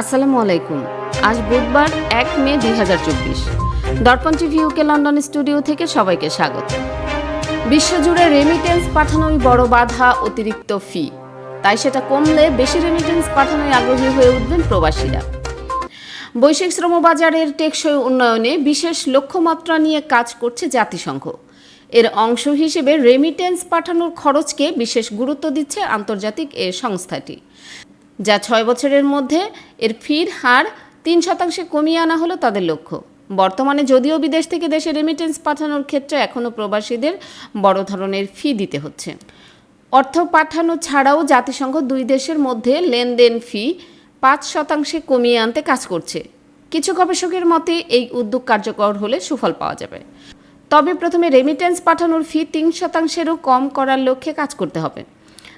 আসসালামু আলাইকুম। আজ বুধবার এক মে দুই হাজার চব্বিশ। দর্পণ টিভি ইউকে লন্ডন স্টুডিও থেকে সবাইকে স্বাগত। বিশ্বজুড়ে রেমিটেন্স পাঠানোই বড় বাধা, অতিরিক্ত ফি তাই সেটা কমলে বেশি রেমিটেন্স পাঠানোয় আগ্রহী হয়ে উঠবেন প্রবাসীরা। বৈশ্বিক শ্রমবাজারের টেকসই উন্নয়নে বিশেষ লক্ষ্যমাত্রা নিয়ে কাজ করছে জাতিসংঘ। এর অংশ হিসেবে রেমিটেন্স পাঠানোর খরচকে বিশেষ গুরুত্ব দিচ্ছে আন্তর্জাতিক এ সংস্থাটি। যা ছয় বছরের মধ্যে এর ফির হার তিন শতাংশে কমিয়ে আনা হলো তাদের লক্ষ্য। বর্তমানে যদিও বিদেশ থেকে দেশে রেমিটেন্স পাঠানোর ক্ষেত্রে এখনও প্রবাসীদের বড় ধরনের ফি দিতে হচ্ছে। অর্থ পাঠানো ছাড়াও জাতিসংঘ দুই দেশের মধ্যে লেনদেন ফি পাঁচ শতাংশে কমিয়ে আনতে কাজ করছে। কিছু গবেষকের মতে এই উদ্যোগ কার্যকর হলে সুফল পাওয়া যাবে। তবে প্রথমে রেমিটেন্স পাঠানোর ফি তিন শতাংশেরও কম করার লক্ষ্যে কাজ করতে হবে।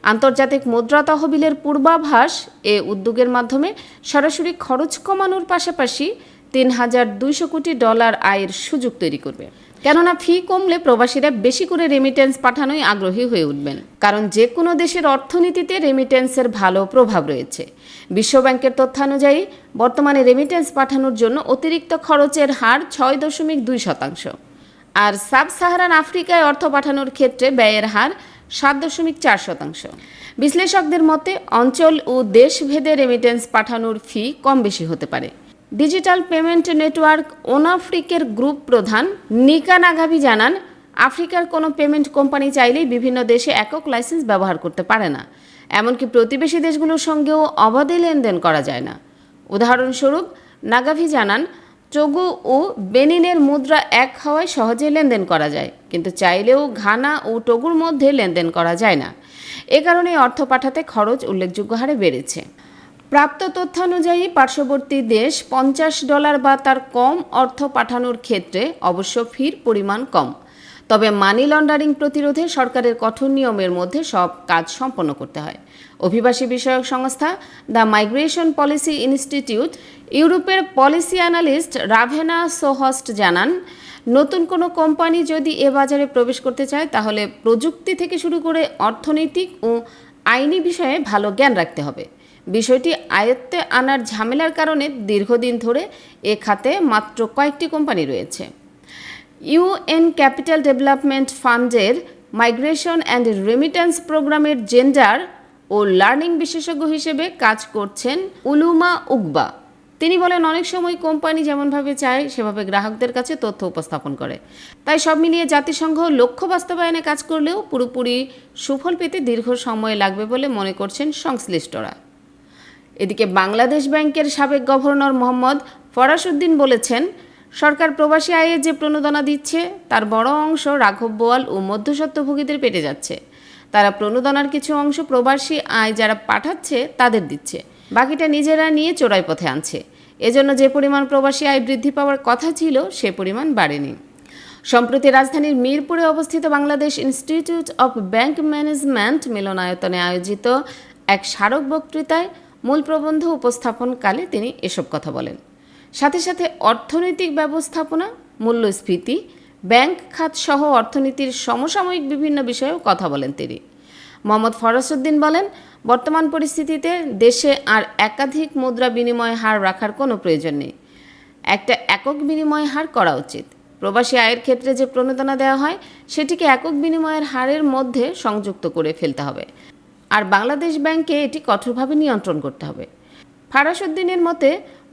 আন্তর্জাতিক মুদ্রা তহবিলের পূর্বাভাস এ উদ্যোগের মাধ্যমে সরাসরি খরচ কমানোর পাশাপাশি তিন হাজার দুইশো কোটি ডলার আয়ের সুযোগ তৈরি করবে। কেননা ফি কমলে প্রবাসীরা বেশি করে রেমিটেন্স পাঠানোই আগ্রহী হয়ে উঠবেন। কারণ যে কোনো দেশের অর্থনীতিতে রেমিটেন্সের ভালো প্রভাব রয়েছে। বিশ্বব্যাংকের তথ্যানুযায়ী, বর্তমানে রেমিটেন্স পাঠানোর জন্য অতিরিক্ত খরচের হার ছয় দশমিক দুই শতাংশ। আর সাব সাহারান আফ্রিকায় অর্থ পাঠানোর ক্ষেত্রে ব্যয়ের হার সাত দশমিক চার শতাংশ। বিশ্লেষকদের মতে, অঞ্চল ও দেশভেদে রেমিটেন্স পাঠানোর ফি কম বেশি হতে পারে। ডিজিটাল পেমেন্ট নেটওয়ার্ক ওনাফ্রিকের গ্রুপ প্রধান নিকা নাগাভি জানান, আফ্রিকার কোনো পেমেন্ট কোম্পানি চাইলেই বিভিন্ন দেশে একক লাইসেন্স ব্যবহার করতে পারে না। এমনকি প্রতিবেশী দেশগুলোর সঙ্গেও অবাধে লেনদেন করা যায় না। উদাহরণস্বরূপ, নাগাভি জানান চগু ও বেনিনের মুদ্রা এক হওয়ায় সহজে লেনদেন করা যায়, কিন্তু চাইলেও ঘানা ও টগুর মধ্যে লেনদেন করা যায় না। এ কারণে অর্থ পাঠাতে খরচ উল্লেখযোগ্য হারে বেড়েছে। প্রাপ্ত তথ্যানুযায়ী পার্শ্ববর্তী দেশ পঞ্চাশ ডলার বা তার কম অর্থ পাঠানোর ক্ষেত্রে অবশ্য ফির পরিমাণ কম। তবে মানি লন্ডারিং প্রতিরোধে সরকারের কঠোর নিয়মের মধ্যে সব কাজ সম্পন্ন করতে হয়। অভিবাসী বিষয়ক সংস্থা দ্য মাইগ্রেশন পলিসি ইনস্টিটিউট ইউরোপের পলিসি অ্যানালিস্ট রাভেনা সোহস্ট জানান, নতুন কোনো কোম্পানি যদি এ বাজারে প্রবেশ করতে চায়, তাহলে প্রযুক্তি থেকে শুরু করে অর্থনৈতিক ও আইনি বিষয়ে ভালো জ্ঞান রাখতে হবে। বিষয়টি আয়ত্তে আনার ঝামেলার কারণে দীর্ঘদিন ধরে এ খাতে মাত্র কয়েকটি কোম্পানি রয়েছে। ইউএন ক্যাপিটাল ডেভেলপমেন্ট ফান্ডের মাইগ্রেশন অ্যান্ড রেমিটেন্স প্রোগ্রামের জেন্ডার ও লার্নিং বিশেষজ্ঞ হিসেবে কাজ করছেন উলুমা উকবা তিনি বলেন, অনেক সময় কোম্পানি যেমনভাবে চায়, সেভাবে গ্রাহকদের কাছে তথ্য উপস্থাপন করে। তাই সব মিলিয়ে জাতিসংঘ লক্ষ্য বাস্তবায়নে কাজ করলেও পুরোপুরি সুফল পেতে দীর্ঘ সময় লাগবে বলে মনে করছেন সংশ্লিষ্টরা। এদিকে বাংলাদেশ ব্যাংকের সাবেক গভর্নর মোহাম্মদ ফরাসউদ্দিন বলেছেন সরকার প্রবাসী আয়ে যে প্রণোদনা দিচ্ছে, তার বড় অংশ রাঘব বোয়াল ও মধ্যস্বত্বভোগীদের পেটে যাচ্ছে। তারা প্রণোদনার কিছু অংশ প্রবাসী আয় যারা পাঠাচ্ছে, তাদের দিচ্ছে। বাকিটা নিজেরা নিয়ে চোরাই পথে আনছে। এজন্য যে পরিমাণ প্রবাসী আয় বৃদ্ধি পাওয়ার কথা ছিল, সে পরিমাণ বাড়েনি। সম্প্রতি রাজধানীর মিরপুরে অবস্থিত Bangladesh institute of bank management মিলনায়তনে আয়োজিত এক স্মারক বক্তৃতায় মূল প্রবন্ধ উপস্থাপনকালে তিনি এসব কথা বলেন। সাথে সাথে অর্থনৈতিক ব্যবস্থাপনা, মূল্যস্ফীতি, ব্যাংক খাত সহ অর্থনীতির সমসাময়িক বিভিন্ন বিষয়েও কথা বলেন তিনি। মোহাম্মদ ফরাসউদ্দিন বলেন, বর্তমান পরিস্থিতিতে দেশে আর একাধিক মুদ্রা বিনিময় হার রাখার কোনো প্রয়োজন নেই। একটা একক বিনিময় হার করা উচিত। প্রবাসী আয়ের ক্ষেত্রে যে প্রণোদনা দেওয়া হয়, সেটিকে একক বিনিময়ের হারের মধ্যে সংযুক্ত করে ফেলতে হবে। আর বাংলাদেশ ব্যাংকে এটি কঠোরভাবে নিয়ন্ত্রণ করতে হবে। ফারাসুদ্দিনের মতে,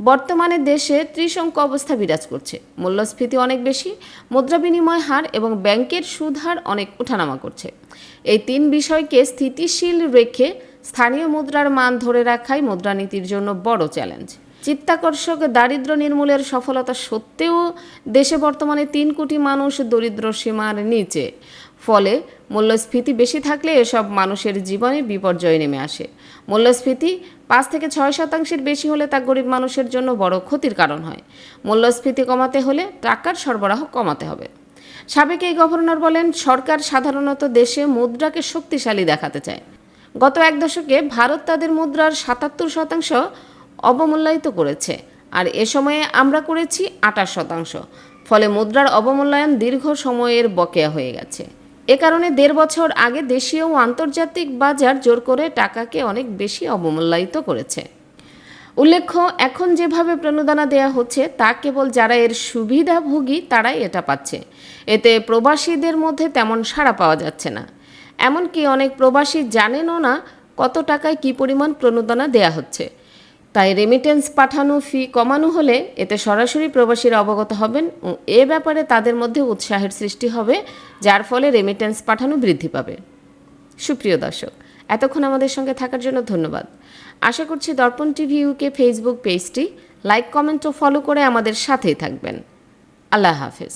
বর্তমানে দেশে ত্রিশঙ্ক অবস্থা বিরাজ করছে। মূল্যস্ফীতি অনেক বেশি, মুদ্রা বিনিময় হার এবং ব্যাংকের সুদ হার অনেক ওঠানামা করছে। এই তিন বিষয়কে স্থিতিশীল রেখে স্থানীয় মুদ্রার মান ধরে রাখাই মুদ্রানীতির জন্য বড় চ্যালেঞ্জ। চিত্তাকর্ষক দারিদ্র নির্মূলের সফলতা সত্ত্বেও দেশে বর্তমানে তিন কোটি মানুষ দরিদ্র সীমার নিচে। ফলে মূল্যস্ফীতি বেশি থাকলে এসব মানুষের জীবনে বিপর্যয় নেমে আসে। মূল্যস্ফীতি পাঁচ থেকে ছয় শতাংশের বেশি হলে তা গরিব মানুষের জন্য বড় ক্ষতির কারণ হয়। মূল্যস্ফীতি কমাতে হলে টাকার সরবরাহ কমাতে হবে। সাবেক এই গভর্নর বলেন, সরকার সাধারণত দেশে মুদ্রাকে শক্তিশালী দেখাতে চায়। গত এক দশকে ভারত তাদের মুদ্রার সাতাত্তর শতাংশ অবমূল্যায়িত করেছে আর এ সময়ে আমরা করেছি আটাশ শতাংশ। ফলে মুদ্রার অবমূল্যায়ন দীর্ঘ সময়ের বকেয়া হয়ে গেছে। এ কারণে দেড় বছর আগে দেশীয় ও আন্তর্জাতিক বাজার জোর করে টাকাকে অনেক বেশি অবমূল্যায়িত করেছে। উল্লেখ্য, এখন যেভাবে প্রণোদনা দেয়া হচ্ছে, তা কেবল যারা এর সুবিধাভোগী তারাই এটা পাচ্ছে। এতে প্রবাসীদের মধ্যে তেমন সাড়া পাওয়া যাচ্ছে না। এমনকি অনেক প্রবাসী জানেনও না কত টাকায় কী পরিমাণ প্রণোদনা দেয়া হচ্ছে। তাই রেমিটেন্স পাঠানো ফি কমানো হলে এতে সরাসরি প্রবাসীরা অবগত হবেন ও এ ব্যাপারে তাদের মধ্যে উৎসাহের সৃষ্টি হবে, যার ফলে রেমিটেন্স পাঠানো বৃদ্ধি পাবে। সুপ্রিয় দর্শক, এতক্ষণ আমাদের সঙ্গে থাকার জন্য ধন্যবাদ। আশা করছি দর্পণ টিভি ইউকে ফেসবুক পেজটি লাইক কমেন্ট ও ফলো করে আমাদের সাথেই থাকবেন। আল্লাহ হাফেজ।